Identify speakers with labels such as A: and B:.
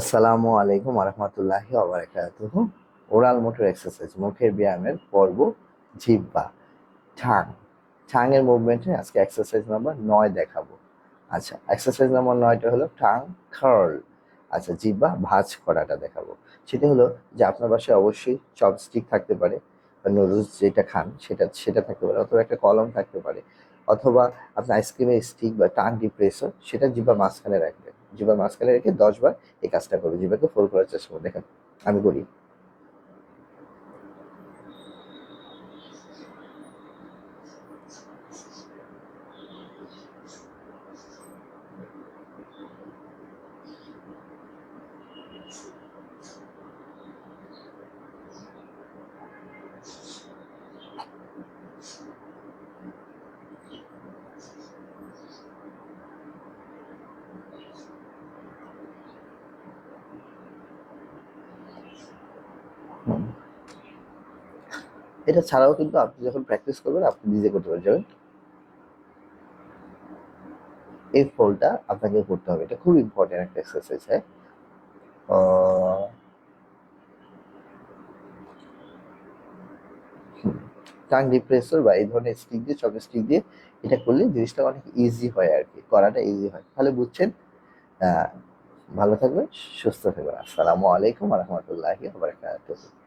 A: আসসালামু আলাইকুম রহমতুল্লাহি ওবরাকাতুহ ওরাল মোটর এক্সারসাইজ, মুখের ব্যায়ামের পর্ব জিব্বা ঠাং। ঠাংয়ের মুভমেন্টে আজকে এক্সারসাইজ নাম্বার নয় দেখাবো। আচ্ছা এক্সারসাইজ নাম্বার নয়টা হলো ঠাং খার্ল আচ্ছা জিব্বা ভাঁজ করাটা দেখাবো। সেটা হলো যে আপনার বাসায় অবশ্যই চপস্টিক থাকতে পারে বা নুডলস যেটা খান, সেটা সেটা থাকতে পারে অথবা একটা কলম থাকতে পারে। অথবা আপনার আইসক্রিমের স্টিক বা টাং ডিপ্রেসর সেটা জিব্বার মাঝখানে রাখবেন। জিব্বার মাঝখানে রেখে দশ বার এই কাজটা করবে। জিব্বাকে ফোল করার চেষ্টা করবে। দেখেন, আমি করি। এটা ছাড়াও কিন্তু আপনি যখন প্র্যাকটিস করবেন, আপনি নিজে করতে পারবেন। যেমন এই ফোলটা আপনাকে করতে হবে। এটা খুব ইম্পর্টেন্ট একটা এক্সারসাইজ হ্যাঁ? টাং ডিপ্রেসর বা এই ধরনের স্টিক দিয়ে চকের স্টিক দিয়ে এটা করলে জিনিসটা অনেক ইজি হয় আর কি, করাটা ইজি হয়। তাহলে বুঝছেন? ভালো থাকবেন, সুস্থ থাকবেন। আসসালামু আলাইকুম রহমতুল্লাহি বারাকাতুহু।